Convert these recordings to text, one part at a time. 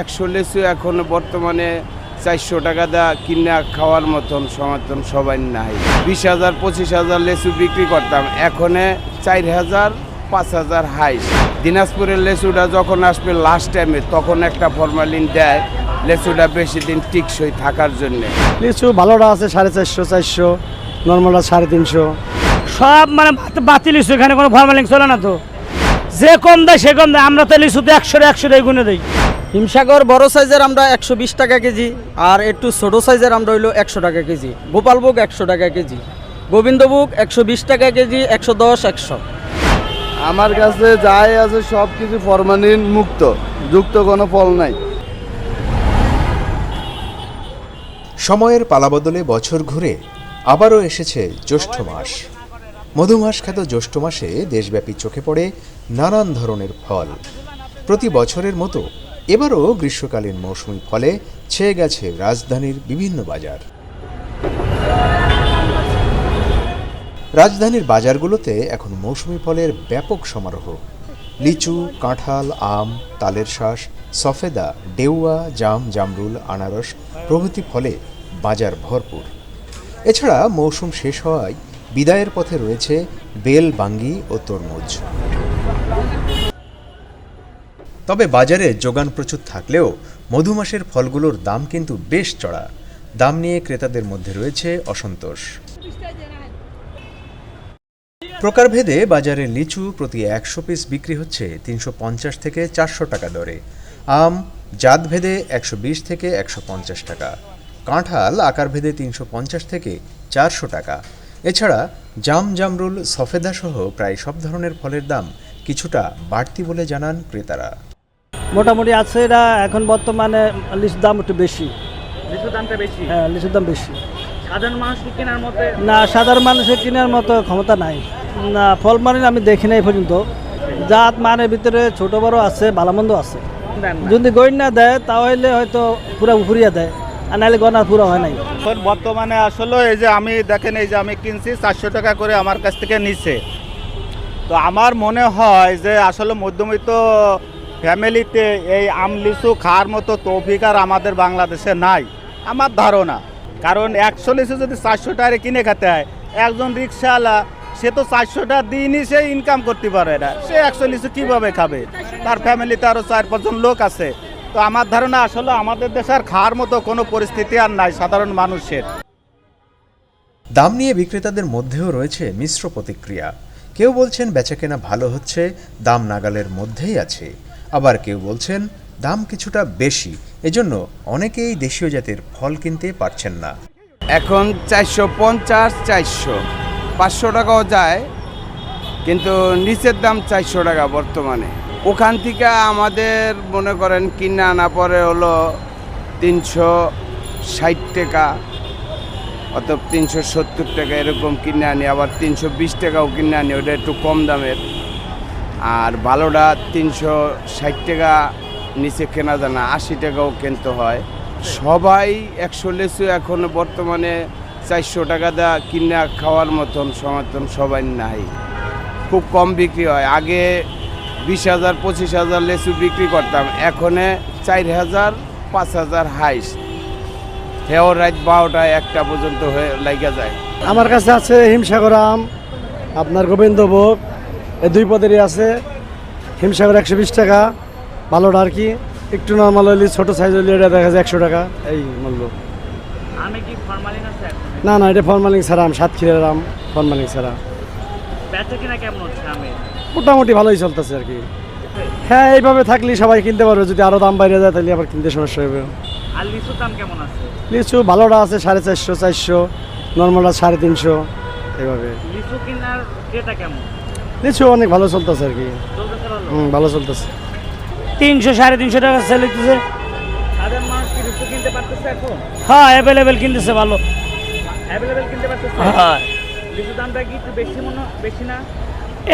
একশো লেচু এখন বর্তমানে চারশো টাকা দা কিনা খাওয়ার মতন সমর্থন সবাই নাই। বিশ হাজার পঁচিশ হাজার লেচু বিক্রি করতাম। এখনে চার হাজার পাঁচ হাজার হাইস দিনাজপুরের লেচুটা যখন আসবে লাস্ট টাইমে তখন একটা ফরমালিন দেয়। লেচুটা বেশি দিন টিকসই থাকার জন্যে। লিচু ভালোটা আছে সাড়ে চারশো চারশো। নর্মালটা সাড়ে তিনশো। সব মানে বাতি বাতিল ইস্যু এখানে কোনো ফর্মালিং চলে না তো। যে কম দেয় সে কম দেয়। আমরা তো লিচুতে একশো একশো গুনে দিই। হিমসাগর বড় সাইজের আমরা একশো বিশ টাকা কেজি আর একটু ছোট সাইজের আমরা হইল একশো টাকা কেজি। গোপালভোগ একশো টাকা কেজি গোবিন্দভোগ একশো বিশ টাকা কেজি একশো দশ একশো। আমার কাছে যাই আছে সব কিছু ফরমালিন মুক্ত যুক্ত কোনো ফল নাই। সময়ের পালাবদলে বছর ঘুরে আবারও এসেছে জ্যৈষ্ঠ মাস। মধুমাস খ্যাত জ্যৈষ্ঠ মাসে দেশব্যাপী চোখে পড়ে নানান ধরনের ফল। প্রতি বছরের মতো এবারও গ্রীষ্মকালীন মৌসুমি ফলে ছেয়ে গেছে রাজধানীর বিভিন্ন বাজার। রাজধানীর বাজারগুলোতে এখন মৌসুমি ফলের ব্যাপক সমারোহ। লিচু, কাঁঠাল, আম, তালের শ্বাস সফেদা, ডেউয়া, জাম, জামরুল, আনারস প্রভৃতি ফলে বাজার ভরপুর। এছাড়া মৌসুম শেষ হওয়ায় বিদায়ের পথে রয়েছে বেল বাঙ্গি ও তরমুজ। তবে বাজারে যোগান প্রচুর থাকলেও মধুমাসের ফলগুলোর দাম কিন্তু বেশ চড়া। দাম নিয়ে ক্রেতাদের মধ্যে রয়েছে অসন্তোষ। প্রকারভেদে বাজারে লিচু প্রতি একশো পিস বিক্রি হচ্ছে তিনশো পঞ্চাশ থেকে চারশো টাকা দরে। আম, জাতভেদে একশো বিশ থেকে একশো পঞ্চাশ টাকা। কাঁঠাল আকারভেদে তিনশো পঞ্চাশ থেকে চারশো টাকা। এছাড়া জাম জামরুল সফেদা সহ প্রায় সব ধরনের ফলের দাম কিছুটা বাড়তি বলে জানান ক্রেতারা। মোটামুটি আছে এটা এখন বর্তমানে লিচুর দাম একটু বেশি। লিচুর দামটা বেশি? হ্যাঁ লিচুর দাম বেশি। সাধারণ মানুষ কেনার মতে? না সাধারণ মানুষের কেনার মতো ক্ষমতা নাই। না ফল মানে আমি দেখি নাই পর্যন্ত। জাত মানের ভিতরে ছোট বড় আছে ভালোমন্দ আছে। যদি গয়না দেয় তাহলে হয়তো পুরা ফুরিয়া দেয় আর নাহলে গনা পুরো হয় নাই। এখন বর্তমানে আসলে এই যে আমি দেখেন এই যে আমি কিনছি চারশো টাকা করে আমার কাছ থেকে নিচ্ছে তো আমার মনে হয় যে আসলে মধ্যবিত্ত ফ্যামিলিতে এই আম, লিচু খাওয়ার মতো তৌফিক আর আমাদের বাংলাদেশে নাই। আমার ধারণা, কারণ একশো লিচু যদি চারশো টাকা কিনে খেতে হয়, একজন রিক্সাওয়ালা, সে তো চারশো টাকা দিনই সে ইনকাম করতে পারে না। সে একশো লিচু কীভাবে খাবে? তার ফ্যামিলিতে আরও চার, পাঁচজন লোক আছে। তো আমার ধারণা আসলে আমাদের দেশে আর খাওয়ার মতো কোনো পরিস্থিতি আর নাই, সাধারণ মানুষের। দাম নিয়ে বিক্রেতাদের মধ্যেও রয়েছে মিশ্র প্রতিক্রিয়া। কেউ বলছেন বেচাকেনা ভালো হচ্ছে, দাম নাগালের মধ্যেই আছে। আবার কেউ বলছেন, দাম কিছুটা বেশি, এজন্য অনেকেই দেশীয় জাতের ফল কিনতে পারছেন না। এখন চারশো পঞ্চাশ, চারশো। পাঁচশো টাকাও যায়, কিন্তু নিচের দাম চারশো টাকা বর্তমানে। ওখান থেকে আমাদের মনে করেন কিনে আনা পরে হলো তিনশো ষাট টাকা অত তিনশো সত্তর টাকা এরকম কিনে আনি, আবার তিনশো বিশ টাকাও কিনে আনি, ওটা একটু কম দামের। আর ভালোটা তিনশো ষাট টাকা নিচে কেনা যায় না, আশি টাকাও কিনতে হয়। সবাই একশো লেচু এখন বর্তমানে চারশো টাকা দা কিনা খাওয়ার মতন সমর্থন সবাই নাই। খুব কম বিক্রি হয়। আগে বিশ হাজার, পঁচিশ হাজার লেচু বিক্রি করতাম, এখনে চার হাজার, পাঁচ হাজার হাইস। হেও রাত বারোটা একটা পর্যন্ত হয়ে লাগা যায়। আমার কাছে আছে হিমসাগর আম, আপনার গোবিন্দভোগ এই দুই পদেরই আছে। হিমসাগর একশো বিশ টাকা ভালোটা আর কি। একটু নর্মাল হইলে ছোটো সাইজ হইলে এটা দেখা যায় একশো টাকা এই মূল্য। না না এটা ফরমালিং ছাড়া আম সাতক্ষীরার আম ফরমালিং ছাড়া। মোটামুটি ভালোই চলতেছে আর কি। হ্যাঁ এইভাবে থাকলে সবাই কিনতে পারবে। যদি আরও দাম বাইরে যায় তাহলে আবার কিনতে সমস্যা হবে। লিচু ভালোটা আছে সাড়ে চারশো চারশো নর্মালটা সাড়ে তিনশো এইভাবে। লিচু কেনার কেমন? লিচু অনেক ভালো চলতেছে আর কি। ভালো হুম ভালো চলতেছে। তিনশো সাড়ে তিনশো টাকা সেল হইতেছে। হ্যাঁ অ্যাভেলেবেল কিনতেছে ভালো। হ্যাঁ। লিচুর দামটা কি একটু বেশি মনে বেশি না?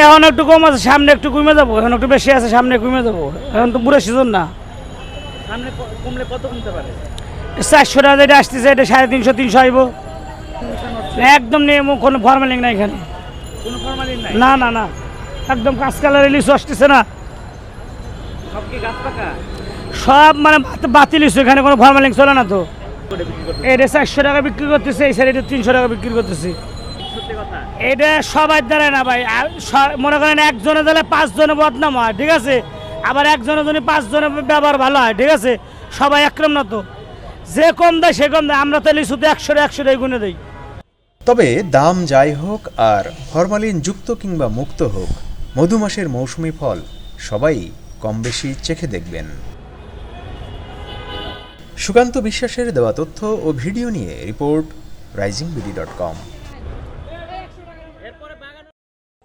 এখন একটু কম আছে সামনে একটু কমে যাব। এখন একটু বেশি আছে সামনে কমে যাব। এখন তো পুরো সিজন না। সামনে কমলে কত কমতে পারে? চারশো টাকা যেটা আসতেছে এটা সাড়ে তিনশো তিনশো আইব। একদম নেই কোনো ফর্মালিং নাই এখানে। না না না। একদম কাঁচ কালারের লিচু আসতেছে না। সব মানে বাত- বাতিল হয়েছে এখানে কোনো ফর্মালিং চলে না তো। এটা চারশো টাকা বিক্রি করতেছে এই সাইড তিনশো টাকা বিক্রি করতেছি। এটা সবার দ্বারা না ভাই। আর মনে করেন একজনে দ্বারা পাঁচজনে বদনাম হয় ঠিক আছে? আবার একজনের জন্য পাঁচজনের ব্যবহার ভালো হয় ঠিক আছে? সবাই একরম না তো। যে কম দেয় সে কম দেয়। আমরা তো লিচুতে একশো একশো টাকা গুনে দিই। তবে দাম যাই হোক আর ফরমালিন যুক্ত কিংবা মুক্ত হোক, মধুমাসের মৌসুমি ফল সবাই কম বেশি চেখে দেখবেন। সুকান্ত বিশ্বাসের দেওয়া তথ্য ও ভিডিও নিয়ে report rising BD dot com.